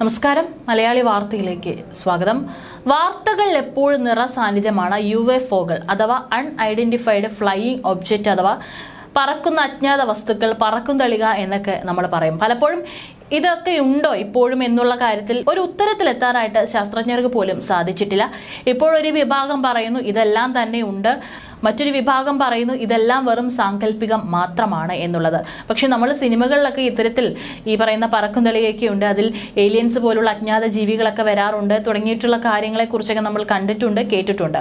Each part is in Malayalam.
നമസ്കാരം. മലയാളി വാർത്തയിലേക്ക് സ്വാഗതം. വാർത്തകൾ എപ്പോഴും നിറ സാന്നിധ്യമാണ് യു എഫ് ഒകൾ അഥവാ അൺഐഡന്റിഫൈഡ് ഫ്ലൈയിങ് ഒബ്ജക്റ്റ് അഥവാ പറക്കുന്ന അജ്ഞാത വസ്തുക്കൾ പറക്കും തളിക എന്നൊക്കെ നമ്മൾ പറയും. പലപ്പോഴും ഇതൊക്കെ ഉണ്ടോ ഇപ്പോഴും എന്നുള്ള കാര്യത്തിൽ ഒരു ഉത്തരത്തിലെത്താനായിട്ട് ശാസ്ത്രജ്ഞർക്ക് പോലും സാധിച്ചിട്ടില്ല. ഇപ്പോഴൊരു വിഭാഗം പറയുന്നു ഇതെല്ലാം തന്നെ ഉണ്ട്. മറ്റൊരു വിഭാഗം പറയുന്നു ഇതെല്ലാം വെറും സാങ്കല്പികം മാത്രമാണ് എന്നുള്ളത്. പക്ഷെ നമ്മൾ സിനിമകളിലൊക്കെ ഇത്തരത്തിൽ ഈ പറയുന്ന പറക്കും തെളിയൊക്കെ ഉണ്ട്. അതിൽ ഏലിയൻസ് പോലുള്ള അജ്ഞാത ജീവികളൊക്കെ വരാറുണ്ട്. തുടങ്ങിയിട്ടുള്ള കാര്യങ്ങളെക്കുറിച്ചൊക്കെ നമ്മൾ കണ്ടിട്ടുണ്ട് കേട്ടിട്ടുണ്ട്.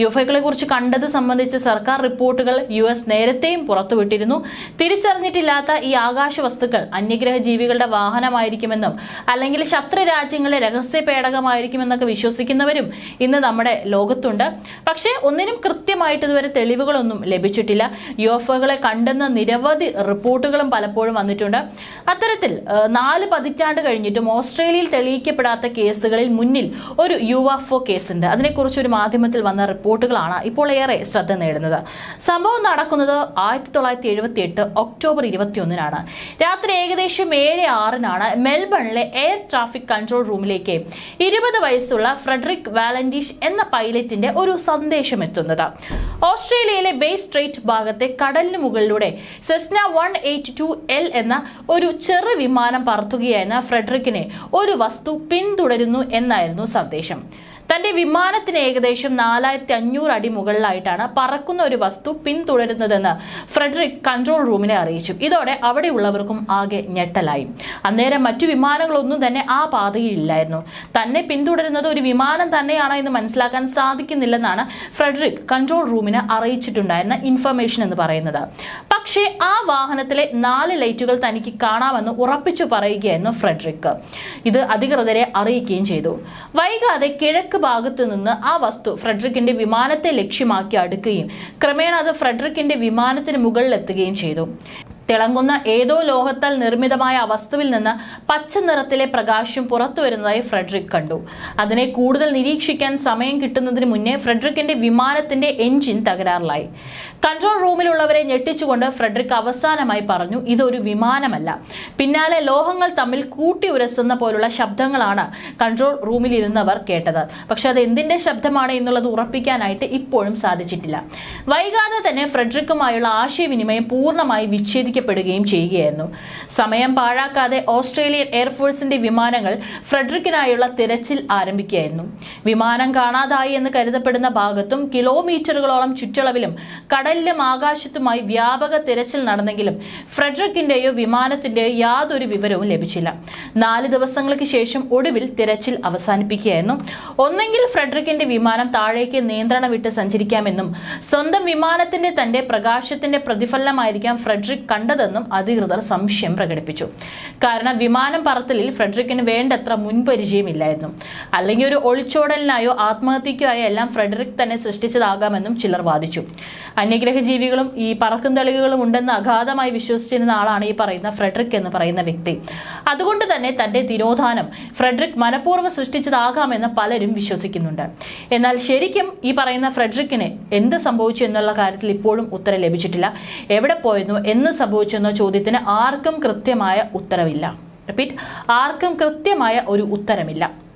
യുഫോകളെ കുറിച്ച് കണ്ടത് സംബന്ധിച്ച് സർക്കാർ റിപ്പോർട്ടുകൾ യു എസ് നേരത്തെയും പുറത്തുവിട്ടിരുന്നു. തിരിച്ചറിഞ്ഞിട്ടില്ലാത്ത ഈ ആകാശ വസ്തുക്കൾ അന്യഗ്രഹ ജീവികളുടെ വാഹനമായിരിക്കുമെന്നും അല്ലെങ്കിൽ ശത്രു രാജ്യങ്ങളുടെ രഹസ്യ പേടകമായിരിക്കുമെന്നൊക്കെ വിശ്വസിക്കുന്നവരും ഇന്ന് നമ്മുടെ ലോകത്തുണ്ട്. പക്ഷേ ഒന്നിനും കൃത്യമായിട്ട് ഇതുവരെ തെളിവുകളൊന്നും ലഭിച്ചിട്ടില്ല. യുഎഫ്ഒകളെ കണ്ടെന്ന നിരവധി റിപ്പോർട്ടുകളും പലപ്പോഴും വന്നിട്ടുണ്ട്. അത്തരത്തിൽ നാല് പതിറ്റാണ്ട് കഴിഞ്ഞിട്ടും ഓസ്ട്രേലിയയിൽ തെളിയിക്കപ്പെടാത്ത കേസുകളിൽ മുന്നിൽ ഒരു യു എഫ് ഒ കേസുണ്ട്. അതിനെക്കുറിച്ച് ഒരു മാധ്യമത്തിൽ വന്ന റിപ്പോർട്ടുകളാണ് ഇപ്പോൾ ഏറെ ശ്രദ്ധ നേടുന്നത്. സംഭവം നടക്കുന്നത് ആയിരത്തി തൊള്ളായിരത്തി എഴുപത്തി എട്ട് ഒക്ടോബർ ഇരുപത്തിയൊന്നിനാണ്. രാത്രി ഏകദേശം ഏഴ് ആറിനാണ് മെൽബണിലെ എയർ ട്രാഫിക് കൺട്രോൾ റൂമിലേക്ക് ഇരുപത് വയസ്സുള്ള ഫ്രെഡറിക് വാലന്റീഷ് എന്ന പൈലറ്റിന്റെ ഒരു സന്ദേശം എത്തുന്നത്. ഓസ്ട്രേലിയയിലെ ബേ സ്ട്രേറ്റ് ഭാഗത്തെ കടലിന് മുകളിലൂടെ Cessna one eight two L എന്ന ഒരു ചെറു വിമാനം പറത്തുകയായിരുന്ന ഫ്രെഡറിക്കിനെ ഒരു വസ്തു പിന്തുടരുന്നു എന്നായിരുന്നു സന്ദേശം. തന്റെ വിമാനത്തിന് ഏകദേശം നാലായിരത്തി അഞ്ഞൂറ് അടി മുകളിലായിട്ടാണ് പറക്കുന്ന ഒരു വസ്തു പിന്തുടരുന്നതെന്ന് ഫ്രെഡറിക് കൺട്രോൾ റൂമിനെ അറിയിച്ചു. ഇതോടെ അവിടെയുള്ളവർക്കും ആകെ ഞെട്ടലായി. അന്നേരം മറ്റു വിമാനങ്ങളൊന്നും തന്നെ ആ പാതയിൽ ഇല്ലായിരുന്നു. തന്നെ പിന്തുടരുന്നത് ഒരു വിമാനം തന്നെയാണോ എന്ന് മനസ്സിലാക്കാൻ സാധിക്കുന്നില്ലെന്നാണ് ഫ്രെഡറിക് കൺട്രോൾ റൂമിന് അറിയിച്ചിട്ടുണ്ടായിരുന്ന ഇൻഫർമേഷൻ എന്ന് പറയുന്നത്. പക്ഷേ ആ വാഹനത്തിലെ നാല് ലൈറ്റുകൾ തനിക്ക് കാണാമെന്ന് ഉറപ്പിച്ചു പറയുകയായിരുന്നു ഫ്രെഡറിക് ഇത് അധികൃതരെ അറിയിക്കുകയും ചെയ്തു. വൈകാതെ കിഴക്ക് ഭാഗത്തു നിന്ന് ആ വസ്തു ഫ്രെഡറിക്കിന്റെ വിമാനത്തെ ലക്ഷ്യമാക്കി അടുക്കുകയും ക്രമേണ അത് ഫ്രെഡറിക്കിന്റെ വിമാനത്തിന് മുകളിലെത്തുകയും ചെയ്തു. തിളങ്ങുന്ന ഏതോ ലോഹത്താൽ നിർമ്മിതമായ വസ്തുവിൽ നിന്ന് പച്ച നിറത്തിലെ പ്രകാശം പുറത്തു വരുന്നതായി ഫ്രെഡറിക് കണ്ടു. അതിനെ കൂടുതൽ നിരീക്ഷിക്കാൻ സമയം കിട്ടുന്നതിന് മുന്നേ ഫ്രെഡറിക്കിന്റെ വിമാനത്തിന്റെ എഞ്ചിൻ തകരാറിലായി. കൺട്രോൾ റൂമിലുള്ളവരെ ഞെട്ടിച്ചുകൊണ്ട് ഫ്രെഡറിക് അവസാനമായി പറഞ്ഞു ഇതൊരു വിമാനമല്ല. പിന്നാലെ ലോഹങ്ങൾ തമ്മിൽ കൂട്ടി ഉരസുന്ന പോലുള്ള ശബ്ദങ്ങളാണ് കൺട്രോൾ റൂമിലിരുന്നവർ കേട്ടത്. പക്ഷെ അത് എന്തിന്റെ ശബ്ദമാണ് എന്നുള്ളത് ഉറപ്പിക്കാനായിട്ട് ഇപ്പോഴും സാധിച്ചിട്ടില്ല. വൈകാതെ തന്നെ ഫ്രെഡറിക്കുമായുള്ള ആശയവിനിമയം പൂർണമായി വിച്ഛേദിക്കപ്പെടുകയും ചെയ്യുകയായിരുന്നു. സമയം പാഴാക്കാതെ ഓസ്ട്രേലിയൻ എയർഫോഴ്സിന്റെ വിമാനങ്ങൾ ഫ്രെഡറിക്കിനായുള്ള തിരച്ചിൽ ആരംഭിക്കുകയായിരുന്നു. വിമാനം കാണാതായി എന്ന് കരുതപ്പെടുന്ന ഭാഗത്തും കിലോമീറ്ററുകളോളം ചുറ്റളവിലും കടലിലും ആകാശത്തുമായി വ്യാപക തിരച്ചിൽ നടന്നെങ്കിലും ഫ്രെഡറിക്കിന്റെയോ വിമാനത്തിന്റെയോ യാതൊരു വിവരവും ലഭിച്ചില്ല. നാല് ദിവസങ്ങൾക്ക് ശേഷം ഒടുവിൽ തിരച്ചിൽ അവസാനിപ്പിക്കുകയായിരുന്നു. ഒന്നെങ്കിൽ ഫ്രെഡറിക്കിന്റെ വിമാനം താഴേക്ക് നിയന്ത്രണം വിട്ട് സഞ്ചരിക്കാമെന്നും സ്വന്തം വിമാനത്തിന്റെ തന്റെ പ്രകാശത്തിന്റെ പ്രതിഫലനമായിരിക്കാം ഫ്രെഡറിക് കണ്ടതെന്നും അധികൃതർ സംശയം പ്രകടിപ്പിച്ചു. കാരണം വിമാനം പറത്തലിൽ ഫ്രെഡറിക്കിന് വേണ്ടത്ര മുൻപരിചയമില്ലായിരുന്നു. അല്ലെങ്കിൽ ഒരു ഒളിച്ചോടലിനായോ ആത്മഹത്യയ്ക്കായോ എല്ലാം ഫ്രെഡറിക് തന്നെ സൃഷ്ടിച്ചതാകാമെന്നും ചിലർ വാദിച്ചു. അന്യഗ്രഹ ജീവികളും ഈ പറക്കും തെളിവുകളും ഉണ്ടെന്ന് അഗാധമായി വിശ്വസിച്ചിരുന്ന ആളാണ് ഈ പറയുന്ന ഫ്രെഡറിക് എന്ന് പറയുന്ന വ്യക്തി. അതുകൊണ്ട് തന്നെ തന്റെ തിരോധാനം ഫ്രെഡറിക് മനഃപൂർവം സൃഷ്ടിച്ചതാകാമെന്ന് പലരും വിശ്വസിക്കുന്നുണ്ട്. എന്നാൽ ശരിക്കും ഈ പറയുന്ന ഫ്രെഡറിക്കിന് എന്ത് സംഭവിച്ചു എന്നുള്ള കാര്യത്തിൽ ഇപ്പോഴും ഉത്തരം ലഭിച്ചിട്ടില്ല. എവിടെ പോയെന്നോ എന്ന് സംഭവിച്ചു എന്ന ചോദ്യത്തിന് ആർക്കും കൃത്യമായ ഉത്തരവില്ല. റിപ്പീറ്റ് ആർക്കും കൃത്യമായ ഒരു ഉത്തരമില്ല.